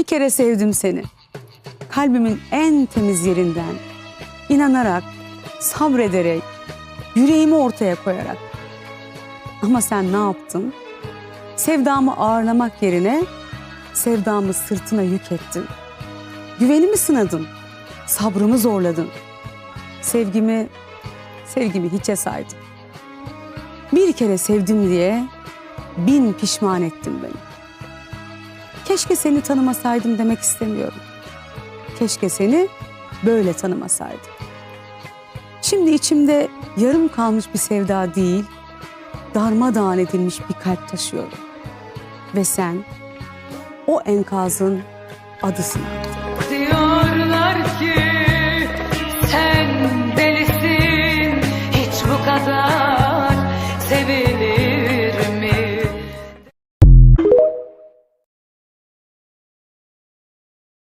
Bir kere sevdim seni. Kalbimin en temiz yerinden. inanarak, sabrederek, yüreğimi ortaya koyarak. Ama sen ne yaptın? Sevdamı ağırlamak yerine sevdamı sırtına yük ettin. Güvenimi sınadın. Sabrımı zorladın. Sevgimi, sevgimi hiçe saydın. Bir kere sevdim diye bin pişman ettin beni. Keşke seni tanımasaydım demek istemiyorum. Keşke seni böyle tanımasaydım. Şimdi içimde yarım kalmış bir sevda değil, darmadağın edilmiş bir kalp taşıyorum. Ve sen o enkazın adısın artık.